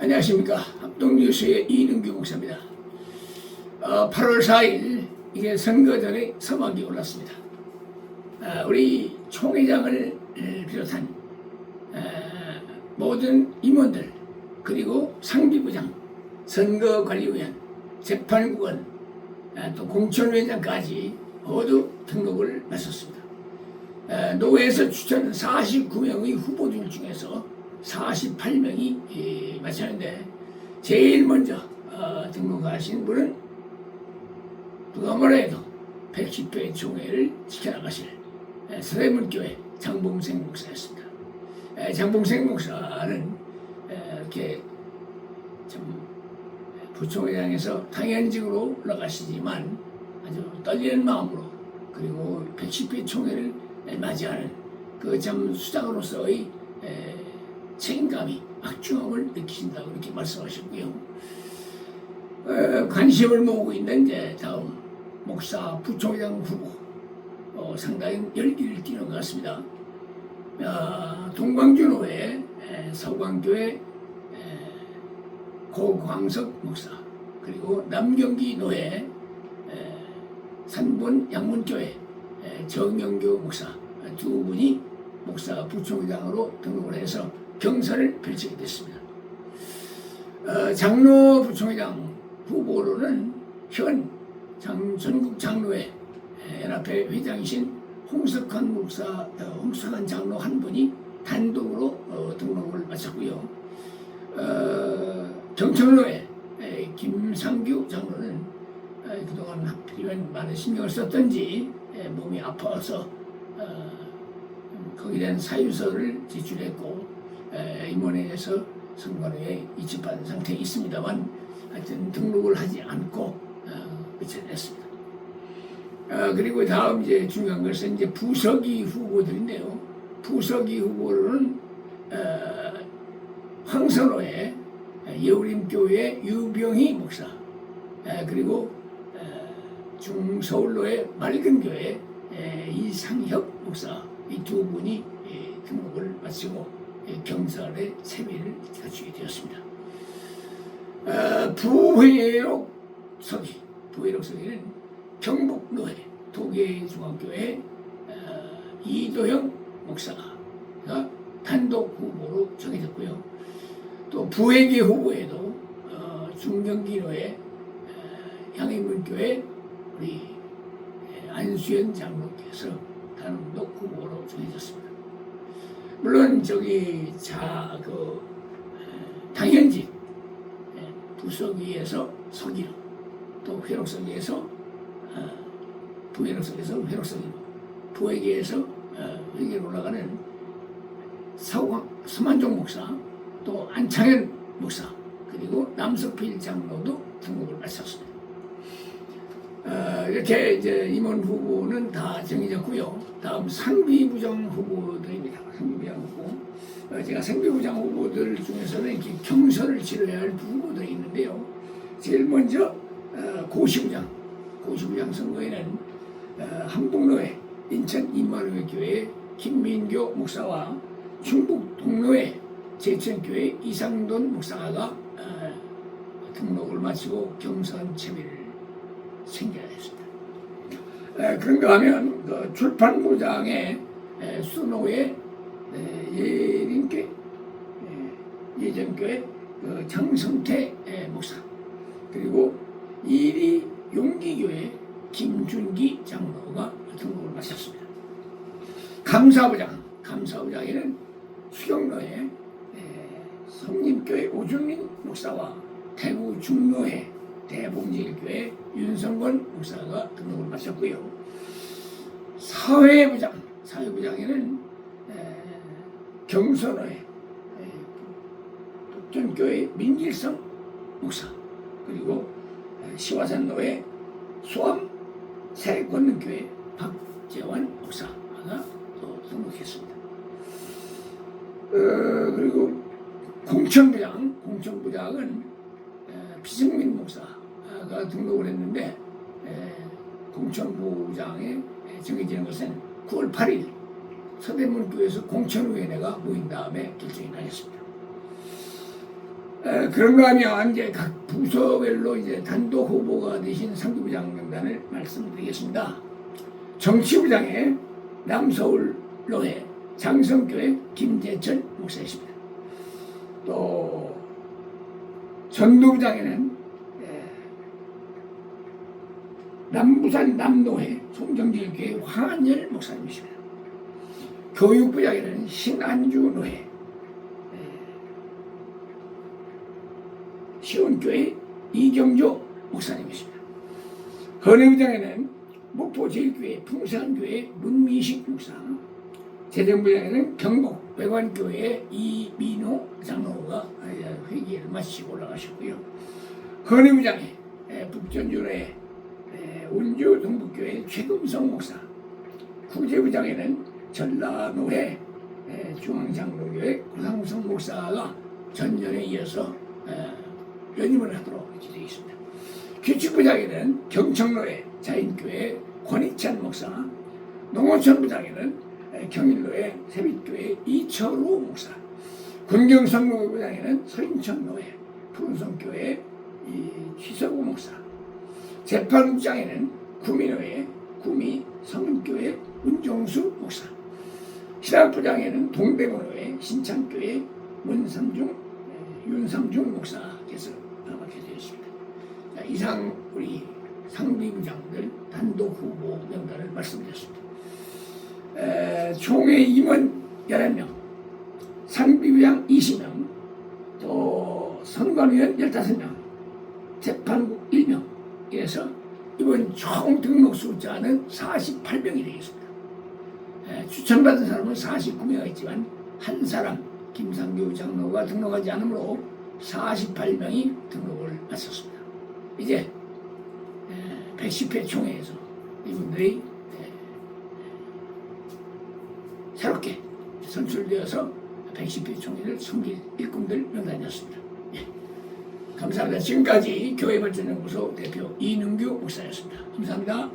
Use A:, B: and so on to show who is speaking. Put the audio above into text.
A: 안녕하십니까 합동뉴스의 이능규 목사입니다. 어, 8월 4일 이게 선거 전에 서막이 올랐습니다. 아, 우리 총회장을 에, 비롯한 에, 모든 임원들 그리고 상비부장, 선거관리위원, 재판국원, 아, 또 공천위원장까지 모두 등록을 마쳤습니다. 에, 노회에서 추천한 49명의 후보들 중에서 48명이 마쳤는데 제일 먼저 어, 등록하신 분은 누가 뭐라 해도 110회 총회를 지켜나가실 에, 서대문교회 장봉생 목사였습니다. 에, 장봉생 목사는 에, 이렇게 참 부총회장에서 당연직으로 올라가시지만 아주 떨리는 마음으로 그리고 110회 총회를 맞이하는 그 참 수장으로서의 에, 책임감이 막중함을 느끼신다고 이렇게 말씀하셨고요. 어, 관심을 모으고 있는 이제 다음 목사 부총장 후보 어, 상당히 열기를 띠는 것 같습니다. 어, 동광주노회 에, 서광교회 에, 고광석 목사 그리고 남경기 노회 에, 산본 양문교회 에, 정영교 목사 두 분이 목사 부총장으로 등록을 해서 경선을 펼치게 됐습니다. 어, 장로 부총회장 후보로는 현 장, 전국 장로회 연합회 회장이신 홍석환 목사, 어, 홍석환 장로 한 분이 단독으로 어, 등록을 마쳤고요. 어, 경천로회 에, 김상규 장로는 에, 그동안 하필이면 많은 신경을 썼던지 에, 몸이 아파서 어, 거기에 대한 사유서를 제출했고 에, 임원회에서 선관위에 이첩한 상태에 있습니다만 하여튼 등록을 하지 않고 어, 그쳐냈습니다. 어, 그리고 다음 이제 중요한 것은 이제 부서기 후보들인데요. 부서기 후보로는 어, 황선호의 여우림교회 유병희 목사 에, 그리고 어, 중서울로의 맑은교회 에, 이상혁 목사 이 두 분이 예, 등록을 마치고 예, 경찰의 세미를 갖추게 되었습니다. 어, 부회록 서기, 부회록 서기는 경북노회 도계중학교의 어, 이도영 목사가 단독 후보로 정해졌고요. 또 부회계 후보에도 어, 중경기노회 어, 양해문교회 우리 예, 안수현 장로께서 단독 후보로 정해졌습니다. 물론 저기 자그 당연직 예, 부서기에서 서기로 또 회록서기에서 어, 부회록서기에서 회록서기로 부회계에서 어, 회계로 올라가는 서광 서만종 목사 또 안창현 목사 그리고 남석필 장로도 등록을 마쳤습니다. 어, 이렇게 이제 임원 후보는 다 정해졌고요. 다음 상비부장 후보들입니다. 상비부장 후보. 어, 제가 상비부장 후보들 중에서는 이렇게 경선을 치러야 할 후보들이 있는데요. 제일 먼저 어, 고시부장, 고시부장 선거에는 어, 한북로회 인천 임마누엘 교회 김민교 목사와 충북 동로회 제천교회 이상돈 목사가 어, 등록을 마치고 경선 참여를 생겨야 했습니다. 에, 그런가 하면 그 출판부장의 에, 순호의 에, 예전교회 그 장성태 에, 목사 그리고 이리 용기교회 김준기 장로가 등록을 마쳤습니다. 감사부장 감사부장에는 수경로회 에, 성림교회 오준민 목사와 대구 중로회 대봉제일교회 윤성권 목사가 등록을 마쳤고요. 사회부장, 사회부장에는 에, 독전교회 민길성 목사 그리고 에, 시화산로회 수암 세권능교회 박재환 목사가 또 등록했습니다. 어, 그리고 공천부장, 공천부장은 에, 비승민 목사 가 등록을 했는데 에, 공천부장에 정해지는 것은 9월 8일 서대문교에서 공천위원회가 모인 다음에 결정이 나겠습니다. 에, 그런가 하면 이제 각 부서별로 이제 단독 후보가 되신 상주부장 명단을 말씀드리겠습니다. 정치부장에 남서울 로회 장성교회 김재철 목사이십니다. 또 전도부장에는 에, 남부산 남노회 송정길교회 황한열 목사님이십니다. 교육부 장에는 신안주 노회 시온교회 이경조 목사님이십니다. 헌혜부장에는 목포제일교회 풍산교회 문미식 목사 재정부장에는 경북 백wan교회 이민호 장로가 회기를 마치고 올라가셨고요. 헌혜부장에 북전주로의 운주 동북교회 최금성 목사 구제부장에는 전라노회 에, 중앙장로교회 고상성 목사가 전년에 이어서 에, 연임을 하도록 이렇게 되어 있습니다. 규칙부장에는 경청로회 자인교회 권희찬 목사, 농어촌부장에는 에, 경일로회 세빛교회 이철우 목사, 군경성로부장에는 서인천로회 푸른성교회 이 취석우 목사, 재판국장에는 구민호회 구미 성은교회 문종수 목사 신학부장에는 동대문호회 신창교회 문삼중 에, 윤삼중 목사께서 맡게 되었습니다. 자, 이상 우리 상비부장들 단독 후보 명단을 말씀드렸습니다. 에, 총회 임원 11명, 상비부장 20명, 또 선관위원 15명, 재판국 1명, 이래서 이번 총 등록 숫자는 48명이 되겠습니다. 에, 추천받은 사람은 49명이 있지만 한 사람 김상규 장로가 등록하지 않으므로 48명이 등록을 마쳤습니다. 이제 110회 총회에서 이분들이 에, 새롭게 선출되어서 110회 총회를 섬길 일꾼들 명단이었습니다. 예. 감사합니다. 지금까지 교회 발전연구소 대표 이능규 목사였습니다. 감사합니다.